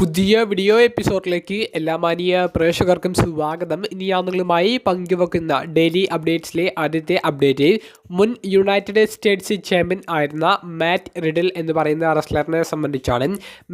പുതിയ വീഡിയോ എപ്പിസോഡിലേക്ക് എല്ലാ മാനിയ പ്രേക്ഷകർക്കും സ്വാഗതം. ഇനി ഞാൻ പങ്കുവെക്കുന്ന ഡെയിലി അപ്ഡേറ്റ്സിലെ ആദ്യത്തെ അപ്ഡേറ്റ് മുൻ യുണൈറ്റഡ് സ്റ്റേറ്റ്സ് ചാമ്പ്യൻ ആയിരുന്ന മാറ്റ് റിഡൽ എന്ന് പറയുന്ന റെസ്ലറിനെ സംബന്ധിച്ചാണ്.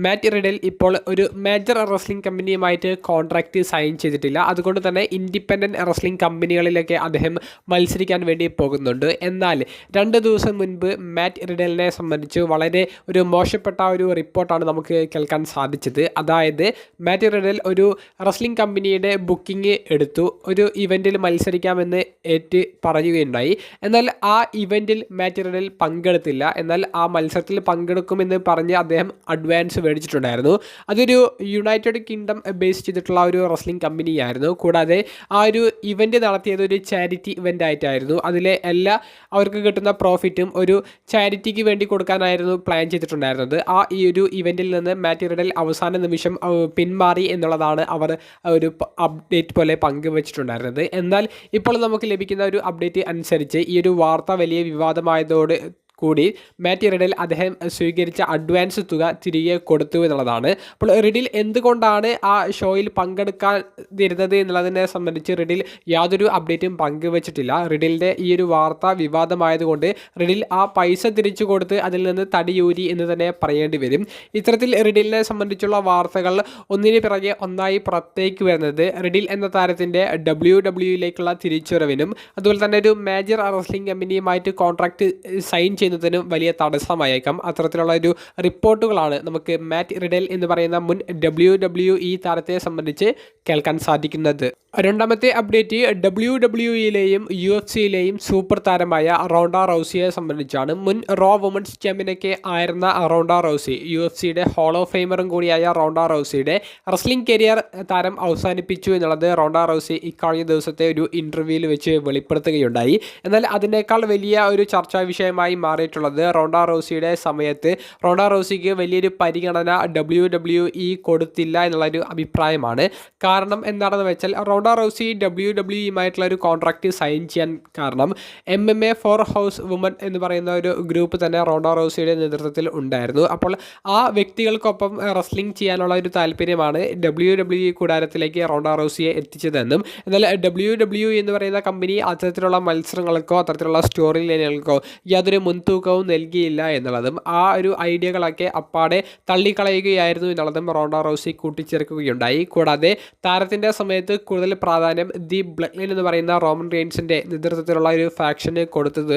മാറ്റ് റിഡൽ ഇപ്പോൾ ഒരു മേജർ റെസ്ലിംഗ് കമ്പനിയുമായിട്ട് കോൺട്രാക്റ്റ് സൈൻ ചെയ്തിട്ടില്ല. അതുകൊണ്ട് തന്നെ ഇൻഡിപെൻഡന്റ് റെസ്ലിംഗ് കമ്പനികളിലൊക്കെ അദ്ദേഹം മത്സരിക്കാൻ വേണ്ടി പോകുന്നുണ്ട്. എന്നാൽ രണ്ട് ദിവസം മുൻപ് മാറ്റ് റിഡലിനെ സംബന്ധിച്ച് വളരെ ഒരു മോശപ്പെട്ട ഒരു റിപ്പോർട്ടാണ് നമുക്ക് കേൾക്കാൻ സാധിച്ചത്. അതായത് മാറ്റ് റിഡൽ ഒരു റെസ്ലിംഗ് കമ്പനിയുടെ ബുക്കിംഗ് എടുത്തു. ഒരു ഇവന്റിൽ മത്സരിക്കാമെന്ന് ഏറ്റ് പറയുകയുണ്ടായി. എന്നാൽ ആ ഇവന്റിൽ മാറ്റ് റിഡൽ പങ്കെടുത്തില്ല. എന്നാൽ ആ മത്സരത്തിൽ പങ്കെടുക്കുമെന്ന് പറഞ്ഞ് അദ്ദേഹം അഡ്വാൻസ് മേടിച്ചിട്ടുണ്ടായിരുന്നു. അതൊരു യുണൈറ്റഡ് കിങ്ഡം ബേസ് ചെയ്തിട്ടുള്ള ഒരു റെസ്ലിംഗ് കമ്പനിയായിരുന്നു. കൂടാതെ ആ ഒരു ഇവന്റ് നടത്തിയത് ഒരു ചാരിറ്റി ഇവന്റ് ആയിട്ടായിരുന്നു അതിലെ എല്ലാ അവർക്ക് കിട്ടുന്ന പ്രോഫിറ്റും ഒരു ചാരിറ്റിക്ക് വേണ്ടി കൊടുക്കാനായിരുന്നു പ്ലാൻ ചെയ്തിട്ടുണ്ടായിരുന്നത്. ആ ഈ ഒരു ഇവന്റിൽ നിന്ന് മാറ്റ് റിഡൽ അവസാന നിമിഷം പിന്മാറി എന്നുള്ളതാണ് അവർ ഒരു അപ്ഡേറ്റ് പോലെ പങ്കുവച്ചിട്ടുണ്ടായിരുന്നത്. എന്നാൽ ഇപ്പോൾ നമുക്ക് ലഭിക്കുന്ന ഒരു അപ്ഡേറ്റ് അനുസരിച്ച് ഈ ഒരു വാർത്ത വലിയ വിവാദമായതോട് കൂടി മാറ്റി റിഡിൽ അദ്ദേഹം സ്വീകരിച്ച അഡ്വാൻസ് തുക തിരികെ കൊടുത്തു എന്നുള്ളതാണ്. അപ്പോൾ റിഡിൽ എന്തുകൊണ്ടാണ് ആ ഷോയിൽ പങ്കെടുക്കാതിരുന്നത് എന്നുള്ളതിനെ സംബന്ധിച്ച് റിഡിൽ യാതൊരു അപ്ഡേറ്റും പങ്കുവച്ചിട്ടില്ല. റിഡിലിന്റെ ഈ ഒരു വാർത്ത വിവാദമായതുകൊണ്ട് റിഡിൽ ആ പൈസ തിരിച്ചു കൊടുത്ത് അതിൽ നിന്ന് തടിയൂരി എന്ന് തന്നെ പറയേണ്ടി വരും. ഇത്തരത്തിൽ റിഡിലിനെ സംബന്ധിച്ചുള്ള വാർത്തകൾ ഒന്നിന് പിറകെ ഒന്നായി പുറത്തേക്ക് വരുന്നത് റിഡിൽ എന്ന താരത്തിന്റെ ഡബ്ല്യു ഡബ്ല്യുയിലേക്കുള്ള തിരിച്ചുവരവിനും അതുപോലെ തന്നെ ഒരു മേജർ റെസ്ലിംഗ് കമ്പനിയുമായിട്ട് കോൺട്രാക്ട് സൈൻ ചെയ്യുന്നതിനും വലിയ തടസ്സമായേക്കാം. അത്തരത്തിലുള്ള ഒരു റിപ്പോർട്ടുകളാണ് നമുക്ക് മാറ്റ് റിഡൽ എന്ന് പറയുന്ന മുൻ ഡബ്ല്യു ഡബ്ല്യു ഇ താരത്തെ സംബന്ധിച്ച് കേൾക്കാൻ സാധിക്കുന്നത്. രണ്ടാമത്തെ അപ്ഡേറ്റ് ഡബ്ല്യു ഇയിലെയും യു എഫ് സിയിലെയും സൂപ്പർ താരമായ റോണ്ട റൗസിയെ സംബന്ധിച്ചാണ്. മുൻ റോ വുമൻസ് ചാമ്പ്യനൊക്കെ ആയിരുന്ന റോണ്ട റൗസി യു എഫ് സിയുടെ ഹോൾ ഓഫ് ഫെയിമറും കൂടിയായ റോണ്ട റൗസിയുടെ റസ്ലിംഗ് കരിയർ താരം അവസാനിപ്പിച്ചു എന്നുള്ളത് റോണ്ട റൗസി ഇക്കഴിഞ്ഞ ദിവസത്തെ ഒരു ഇന്റർവ്യൂവിൽ വെച്ച് വെളിപ്പെടുത്തുകയുണ്ടായി. എന്നാൽ അതിനേക്കാൾ വലിയ ഒരു ചർച്ചാ വിഷയമായി മാറിയിട്ടുള്ളത്. റോണ്ടാ റോസിയുടെ സമയത്ത് റോണ്ടാ റോസിക്ക് വലിയൊരു പരിഗണന ഡബ്ല്യു ഡബ്ല്യു ഇ കൊടുത്തില്ല എന്നുള്ളൊരു അഭിപ്രായമാണ്. കാരണം എന്താണെന്ന് വെച്ചാൽ റോണ്ടാ റോസി ഡബ്ല്യു ഡബ്ല്യു ഇയുമായിട്ടുള്ള ഒരു കോൺട്രാക്റ്റ് സൈൻ ചെയ്യാൻ കാരണം M M A four horsewomen എന്ന് പറയുന്ന ഒരു ഗ്രൂപ്പ് തന്നെ റോണ്ട റോസിയുടെ നേതൃത്വത്തിൽ ഉണ്ടായിരുന്നു. അപ്പോൾ ആ വ്യക്തികൾക്കൊപ്പം റെസ്ലിംഗ് ചെയ്യാനുള്ള ഒരു താല്പര്യമാണ് ഡബ്ല്യു ഡബ്ല്യു ഇ കൂടാരത്തിലേക്ക് റോണ്ട റോസിയെ എത്തിച്ചതെന്നും എന്നാൽ ഡബ്ല്യു ഡബ്ല്യു എന്ന് പറയുന്ന കമ്പനി അത്തരത്തിലുള്ള മത്സരങ്ങൾക്കോ അത്തരത്തിലുള്ള സ്റ്റോറി ലൈനുകൾക്കോ യാതൊരു മുൻതൂക്കവും നൽകിയില്ല എന്നുള്ളതും ആ ഒരു ഐഡിയകളൊക്കെ അപ്പാടെ തള്ളിക്കളയുകയായിരുന്നു എന്നുള്ളതും റോണ്ട റോസി കൂട്ടിച്ചേർക്കുകയുണ്ടായി. കൂടാതെ താരത്തിന്റെ സമയത്ത് കൂടുതൽ പ്രാധാന്യം ദി ബ്ലഡ് എന്ന് പറയുന്ന റോമൻ റെയിൻസിന്റെ നേതൃത്വത്തിലുള്ള ഒരു ഫാക്ഷന് കൊടുത്തത്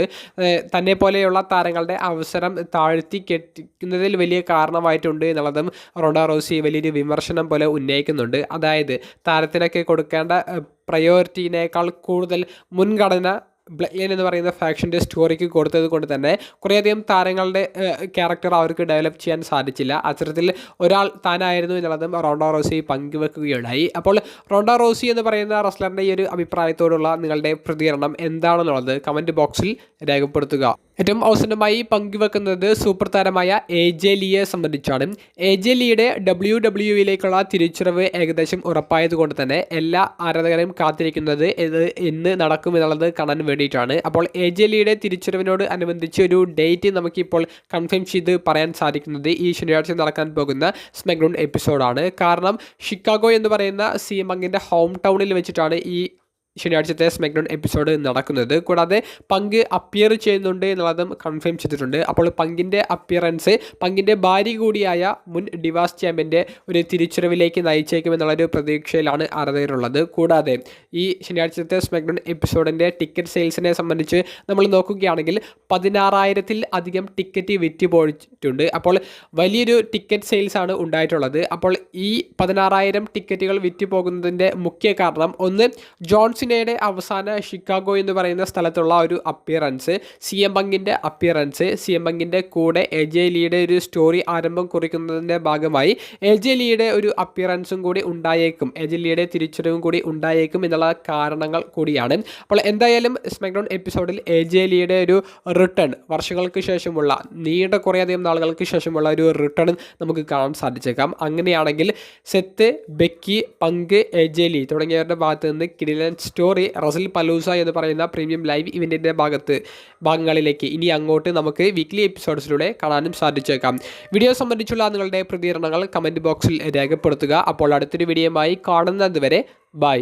തന്നെ പോലെയുള്ള താരങ്ങളുടെ അവസരം താഴ്ത്തി കെട്ടിക്കുന്നതിൽ വലിയ കാരണമായിട്ടുണ്ട് എന്നുള്ളതും റോണ്ട റോസി വലിയൊരു വിമർശനം പോലെ ഉന്നയിക്കുന്നുണ്ട്. അതായത് താരത്തിനൊക്കെ കൊടുക്കേണ്ട പ്രയോറിറ്റിനേക്കാൾ കൂടുതൽ മുൻഗണന ബ്ലഡ് ലൈൻ എന്ന് പറയുന്ന ഫാക്ഷന്റെ സ്റ്റോറിക്ക് കൊടുത്തത് കൊണ്ട് തന്നെ കുറേയധികം താരങ്ങളുടെ ക്യാരക്ടർ അവർക്ക് ഡെവലപ്പ് ചെയ്യാൻ സാധിച്ചില്ല. അത്തരത്തിൽ ഒരാൾ താനായിരുന്നു എന്നുള്ളതും റോണ്ടോ റോസി പങ്കുവെക്കുകയുണ്ടായി. അപ്പോൾ റോണ്ടോ റോസി എന്ന് പറയുന്ന റസ്ലറിന്റെ ഈ ഒരു അഭിപ്രായത്തോടുള്ള നിങ്ങളുടെ പ്രതികരണം എന്താണെന്നുള്ളത് കമന്റ് ബോക്സിൽ രേഖപ്പെടുത്തുക. ഏറ്റവും അവസാനമായി പങ്കുവെക്കുന്നത് സൂപ്പർ താരമായ എ ജെ ലിയെ സംബന്ധിച്ചാണ്. എ ജെ ലിയുടെ ഡബ്ല്യു ഡബ്ല്യുയിലേക്കുള്ള തിരിച്ചറിവ് ഏകദേശം ഉറപ്പായതുകൊണ്ട് തന്നെ എല്ലാ ആരാധകരെയും കാത്തിരിക്കുന്നത് ഇത് എന്ന് നടക്കുമെന്നുള്ളത് കാണാൻ വേണ്ടിയിട്ടാണ്. അപ്പോൾ എ ജെ ലിയുടെ തിരിച്ചറിവിനോട് അനുബന്ധിച്ച് ഒരു ഡേറ്റ് നമുക്കിപ്പോൾ കൺഫേം ചെയ്ത് പറയാൻ സാധിക്കുന്നത് ഈ ശനിയാഴ്ച നടക്കാൻ പോകുന്ന സ്മഗ്രൗണ്ട് എപ്പിസോഡാണ് കാരണം ഷിക്കാഗോ എന്ന് പറയുന്ന സീമങ്ങിന്റെ ഹോം ടൗണിൽ വെച്ചിട്ടാണ് ഈ ശനിയാഴ്ചത്തെ സ്മാക്ഡൗൺ എപ്പിസോഡ് നടക്കുന്നത്. കൂടാതെ പങ്ക് അപ്പിയർ ചെയ്യുന്നുണ്ട് എന്നുള്ളതും കൺഫേം ചെയ്തിട്ടുണ്ട്. അപ്പോൾ പങ്കിന്റെ അപ്പിയറൻസ് പങ്കിന്റെ ഭാര്യ കൂടിയായ മുൻ ഡിവാസ് ചാമ്പ്യന്റെ ഒരു തിരിച്ചറിവിലേക്ക് നയിച്ചേക്കും എന്നുള്ളൊരു പ്രതീക്ഷയിലാണ് ആരാധകരുള്ളത്. കൂടാതെ ഈ ശനിയാഴ്ചത്തെ സ്മാക്ഡൗൺ എപ്പിസോഡിന്റെ ടിക്കറ്റ് സെയിൽസിനെ സംബന്ധിച്ച് നമ്മൾ നോക്കുകയാണെങ്കിൽ പതിനാറായിരത്തിൽ അധികം ടിക്കറ്റ് വിറ്റ് പോയിട്ടുണ്ട്. അപ്പോൾ വലിയൊരു ടിക്കറ്റ് സെയിൽസ് ആണ് ഉണ്ടായിട്ടുള്ളത്. അപ്പോൾ ഈ പതിനാറായിരം ടിക്കറ്റുകൾ വിറ്റ് പോകുന്നതിന്റെ മുഖ്യ കാരണം ഒന്ന് ജോൺസിനയുടെ അവസാന ഷിക്കാഗോ എന്ന് പറയുന്ന സ്ഥലത്തുള്ള ഒരു അപ്പിയറൻസ് സി എം ബങ്കിന്റെ അപ്പിയറൻസ് സി എം ബങ്കിന്റെ കൂടെ എ ജെ ലിയുടെ ഒരു സ്റ്റോറി ആരംഭം കുറിക്കുന്നതിന്റെ ഭാഗമായി എ ജെ ലിയുടെ ഒരു അപ്പിയറൻസും കൂടി ഉണ്ടായേക്കും. എ ജെ ലിയുടെ തിരിച്ചറിവും കൂടി ഉണ്ടായേക്കും എന്നുള്ള കാരണങ്ങൾ കൂടിയാണ്. അപ്പോൾ എന്തായാലും സ്മാക്ഡൗൺ എപ്പിസോഡിൽ എ ജെ ലിയുടെ ഒരു റിട്ടേൺ വർഷങ്ങൾക്ക് ശേഷമുള്ള നീണ്ട കുറേയധികം നാളുകൾക്ക് ശേഷമുള്ള ഒരു റിട്ടേൺ നമുക്ക് കാണാൻ സാധിച്ചേക്കാം. അങ്ങനെയാണെങ്കിൽ Seth Becky Punk A J Lee തുടങ്ങിയവരുടെ ഭാഗത്ത് നിന്ന് കിടിലൻ സ്റ്റോറി റസൽ പലൂസ എന്ന് പറയുന്ന പ്രീമിയം ലൈവ് ഇവന്റിന്റെ ഭാഗത്ത് ഭാഗങ്ങളിലേക്ക്. ഇനി അങ്ങോട്ട് നമുക്ക് വീക്ക്ലി എപ്പിസോഡ്സിലൂടെ കാണാനും സാധിച്ചേക്കാം. വീഡിയോ സംബന്ധിച്ചുള്ള നിങ്ങളുടെ പ്രതികരണങ്ങൾ കമന്റ് ബോക്സിൽ രേഖപ്പെടുത്തുക. അപ്പോൾ അടുത്തൊരു വീഡിയോയുമായി കാണുന്നത് വരെ ബൈ